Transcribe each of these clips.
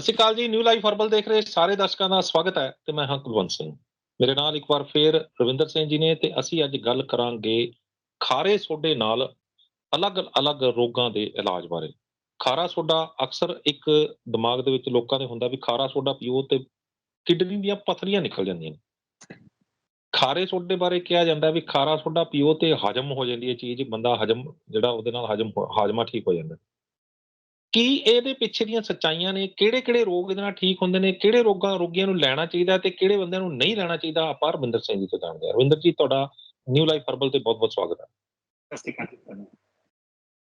ਸਤਿ ਸ਼੍ਰੀ ਅਕਾਲ ਜੀ new life herbal ਦੇਖ ਰਹੇ ਸਾਰੇ ਦਰਸ਼ਕਾਂ ਦਾ ਸਵਾਗਤ ਹੈ ਤੇ ਮੈਂ ਹਾਂ ਕੁਲਵੰਤ ਸਿੰਘ। ਮੇਰੇ ਨਾਲ ਇੱਕ ਵਾਰ ਫੇਰ ਰਵਿੰਦਰ ਸਿੰਘ ਜੀ ਨੇ ਤੇ ਅਸੀਂ ਅੱਜ ਗੱਲ ਕਰਾਂਗੇ ਖਾਰੇ ਸੋਡੇ ਨਾਲ ਅਲੱਗ-ਅਲੱਗ ਰੋਗਾਂ ਦੇ ਇਲਾਜ ਬਾਰੇ। ਖਾਰਾ ਸੋਡਾ ਅਕਸਰ ਇੱਕ ਦਿਮਾਗ ਦੇ ਵਿੱਚ ਲੋਕਾਂ ਦੇ ਹੁੰਦਾ ਵੀ ਖਾਰਾ ਸੋਡਾ ਪੀਓ ਤੇ ਕਿਡਨੀ ਦੀਆਂ ਪਥਰੀਆਂ ਨਿਕਲ ਜਾਂਦੀਆਂ ਨੇ। ਖਾਰੇ ਸੋਡੇ ਬਾਰੇ ਕਿਹਾ ਜਾਂਦਾ ਵੀ ਖਾਰਾ ਸੋਡਾ ਪੀਓ ਤੇ ਹਜਮ ਹੋ ਜਾਂਦੀ ਹੈ ਚੀਜ਼, ਬੰਦਾ ਹਜਮ ਜਿਹੜਾ ਉਹਦੇ ਨਾਲ ਹਜਮ, ਹਾਜਮਾ ਠੀਕ ਹੋ ਜਾਂਦਾ। ਕੀ ਇਹਦੇ ਪਿੱਛੇ ਦੀਆਂ ਸੱਚਾਈਆਂ ਨੇ? ਕਿਹੜੇ ਕਿਹੜੇ ਰੋਗ ਇਹਦੇ ਨਾਲ ਠੀਕ ਹੁੰਦੇ ਨੇ? ਕਿਹੜੇ ਰੋਗਾਂ ਰੋਗੀਆਂ ਨੂੰ ਲੈਣਾ ਚਾਹੀਦਾ ਤੇ ਕਿਹੜੇ ਬੰਦਿਆਂ ਨੂੰ ਨਹੀਂ ਲੈਣਾ ਚਾਹੀਦਾ? ਆਪਾਂ ਰਵਿੰਦਰ ਸਿੰਘ ਜੀ ਤੋਂ ਜਾਣਦੇ ਹਾਂ। ਰਵਿੰਦਰ ਜੀ ਤੁਹਾਡਾ ਨਿਊ ਲਾਈਫ ਹਰਬਲ ਤੇ ਬਹੁਤ ਬਹੁਤ ਸਵਾਗਤ ਹੈ। ਸਤਿ ਸ਼੍ਰੀ ਅਕਾਲ।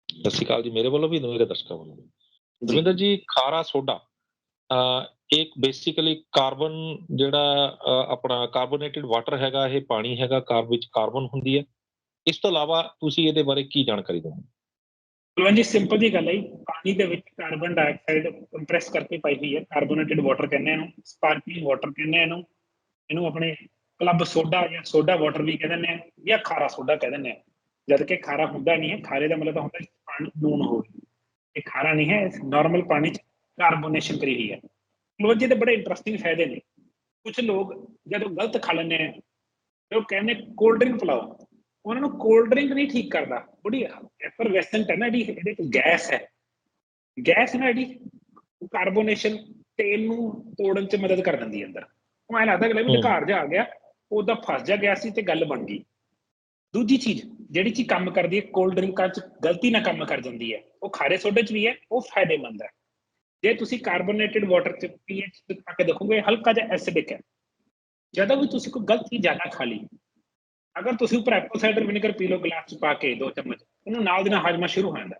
ਸਤਿ ਸ਼੍ਰੀ ਅਕਾਲ ਜੀ ਮੇਰੇ ਵੱਲੋਂ ਵੀ ਮੇਰੇ ਦਰਸ਼ਕਾਂ ਵੱਲੋਂ ਵੀ। ਰਵਿੰਦਰ ਜੀ ਖਾਰਾ ਸੋਡਾ ਇੱਕ ਬੇਸਿਕਲੀ ਕਾਰਬਨ ਜਿਹੜਾ ਆਪਣਾ ਕਾਰਬੋਨੇਟਡ ਵਾਟਰ ਹੈਗਾ ਇਹ ਪਾਣੀ ਹੈਗਾ ਕਾਰ ਵਿੱਚ ਕਾਰਬਨ ਹੁੰਦੀ ਹੈ। ਇਸ ਤੋਂ ਇਲਾਵਾ ਤੁਸੀਂ ਇਹਦੇ ਬਾਰੇ ਕੀ ਜਾਣਕਾਰੀ ਦਿਓ ਕੁਲਵੰਤ ਜੀ ਸਿੰਪਲ ਜੀ ਗੱਲ ਹੈ ਪਾਣੀ ਦੇ ਵਿੱਚ ਕਾਰਬਨ ਡਾਈਆਕਸਾਈਡ ਕੰਪਰੈਸ ਕਰਕੇ ਪਾਈ ਹੋਈ ਹੈ ਕਾਰਬੋਨੇਟਡ ਵਾਟਰ ਕਹਿੰਦੇ ਇਹਨੂੰ ਸਪਾਰਕਲਿੰਗ ਵਾਟਰ ਕਹਿੰਦੇ ਇਹਨੂੰ ਇਹਨੂੰ ਆਪਣੇ ਕਲੱਬ ਸੋਡਾ ਜਾਂ ਸੋਡਾ ਵਾਟਰ ਵੀ ਕਹਿੰਦੇ ਨੇ ਜਾਂ ਖਾਰਾ ਸੋਡਾ ਕਹਿ ਦਿੰਦੇ ਆ, ਜਦ ਕਿ ਖਾਰਾ ਹੁੰਦਾ ਨਹੀਂ ਹੈ, ਖਾਰੇ ਦਾ ਮਤਲਬ ਤਾਂ ਹੁੰਦਾ ਪਾਣੀ ਨੂਨ ਹੋਵੇ ਇਹ ਖਾਰਾ ਨਹੀਂ ਹੈ ਨਾਰਮਲ ਪਾਣੀ ਚ ਕਾਰਬੋਨੇਸ਼ਨ ਕਰੀ ਹੋਈ ਹੈ। ਕੁਲਵੰਤ ਜੀ ਦੇ ਬੜੇ ਇੰਟਰਸਟਿੰਗ ਫਾਇਦੇ ਨੇ। ਕੁਝ ਲੋਕ ਜਦੋਂ ਗਲਤ ਖਾ ਲੈਂਦੇ ਆ ਉਹ ਕਹਿੰਦੇ ਕੋਲਡ ਡਰਿੰਕ ਪਿਲਾਓ। ਉਹਨਾਂ ਨੂੰ ਕੋਲਡ ਡਰਿੰਕ ਨਹੀਂ ਠੀਕ ਕਰਦਾ। ਬੜੀ ਐਫਰਵੈਸੈਂਟ ਹੈ ਨਾ ਜਿਹੜੀ ਇਹਦੇ ਵਿੱਚ ਗੈਸ ਹੈ। ਗੈਸ ਨਾ ਜਿਹੜੀ ਕਾਰਬੋਨੇਸ਼ਨ ਤੇਲ ਨੂੰ ਤੋੜਨ 'ਚ ਮਦਦ ਕਰ ਦਿੰਦੀ ਹੈ ਅੰਦਰ। ਉਹ ਐਂ ਲੱਗਦਾ ਕਿ ਲੈ ਵੀ। ਘਰ ਜਾ ਆ ਗਿਆ ਉਹਦਾ ਫਸ ਜਾ ਗਿਆ ਸੀ ਤੇ ਗੱਲ ਬਣ ਗਈ। ਦੂਜੀ ਚੀਜ਼ ਜਿਹੜੀ ਚੀਜ਼ ਕੰਮ ਕਰਦੀ ਹੈ ਕੋਲਡ ਡਰਿੰਕਾਂ 'ਚ ਗਲਤੀ ਨਾਲ ਕੰਮ ਕਰ ਜਾਂਦੀ ਹੈ ਉਹ ਖਾਰੇ ਸੋਡੇ 'ਚ ਵੀ ਹੈ ਉਹ ਫਾਇਦੇਮੰਦ ਹੈ। ਜੇ ਤੁਸੀਂ ਕਾਰਬੋਨੇਟਡ ਵਾਟਰ 'ਚ ਪੀਐਚ ਪਾ ਕੇ ਦੇਖੋਗੇ ਹਲਕਾ ਜਿਹਾ ਐਸਿਡਿਕ ਹੈ। ਜਦੋਂ ਵੀ ਤੁਸੀਂ ਕੋਈ ਗਲਤ ਜ਼ਿਆਦਾ ਖਾ ਲਈ ਅਗਰ ਤੁਸੀਂ ਉੱਪਰ ਐਪਲ ਸਾਈਡਰ ਵਿਨੇਗਰ ਪੀ ਲਓ, ਗਲਾਸ ਚ ਪਾ ਕੇ ਦੋ ਚਮਚ, ਉਹਨੂੰ ਨਾਲ ਦੀ ਨਾਲ ਹਾਜਮਾ ਸ਼ੁਰੂ ਹੋ ਜਾਂਦਾ।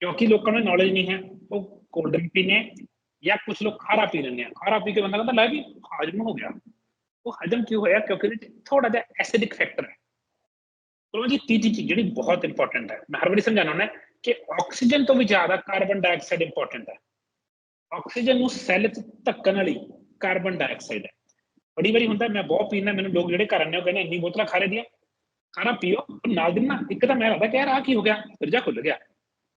ਕਿਉਂਕਿ ਲੋਕਾਂ ਨੂੰ ਨੌਲੇਜ ਨਹੀਂ ਹੈ, ਉਹ ਕੋਲਡ ਡਰਿੰਕ ਪੀਨੇ ਜਾਂ ਕੁਝ ਲੋਕ ਖਾਰਾ ਪੀ ਲੈਂਦੇ ਆ। ਖਾਰਾ ਪੀ ਕੇ ਬੰਦਾ ਕਹਿੰਦਾ, ਲੈ ਵੀ ਹਾਜ਼ਮ ਹੋ ਗਿਆ। ਉਹ ਹਜਮ ਕਿਉਂ ਹੋਇਆ? ਕਿਉਂਕਿ ਇਹਦੇ ਚ ਥੋੜਾ ਜਿਹਾ ਐਸਿਡਿਕ ਫੈਕਟਰ ਹੈ। ਚਲੋ ਜੀ, ਤੀਜੀ ਚੀਜ਼ ਜਿਹੜੀ ਬਹੁਤ ਇੰਪੋਰਟੈਂਟ ਹੈ। ਮੈਂ ਹਰ ਵਾਰੀ ਸਮਝਾਉਣਾ ਹੁੰਦਾ ਕਿ ਆਕਸੀਜਨ ਤੋਂ ਵੀ ਜ਼ਿਆਦਾ ਕਾਰਬਨ ਡਾਈਆਕਸਾਈਡ ਇੰਪੋਰਟੈਂਟ ਹੈ। ਆਕਸੀਜਨ ਨੂੰ ਸੈੱਲ 'ਚ ਧੱਕਣ ਵਾਲੀ ਕਾਰਬਨ ਡਾਈਆਕਸਾਈਡ ਹੈ। ਬੜੀ ਵਾਰੀ ਹੁੰਦਾ, ਮੈਂ ਬਹੁਤ ਪੀਣਾ ਮੈਨੂੰ ਲੋਕ ਜਿਹੜੇ ਘਰ ਆਉਂਦੇ ਉਹ ਕਹਿੰਦੇ, ਇੰਨੀ ਬੋਤਲਾਂ ਖਾਰੇ ਦੀਆਂ। ਖਾਣਾ ਪੀਓ ਨਾਲ ਦੀ ਨਾ, ਇੱਕ ਤਾਂ ਮੈਂ ਲੱਗਦਾ ਕਿ ਯਾਰ ਆਹ ਕੀ ਹੋ ਗਿਆ? ਫਿਰਜਾ ਖੁੱਲ ਗਿਆ।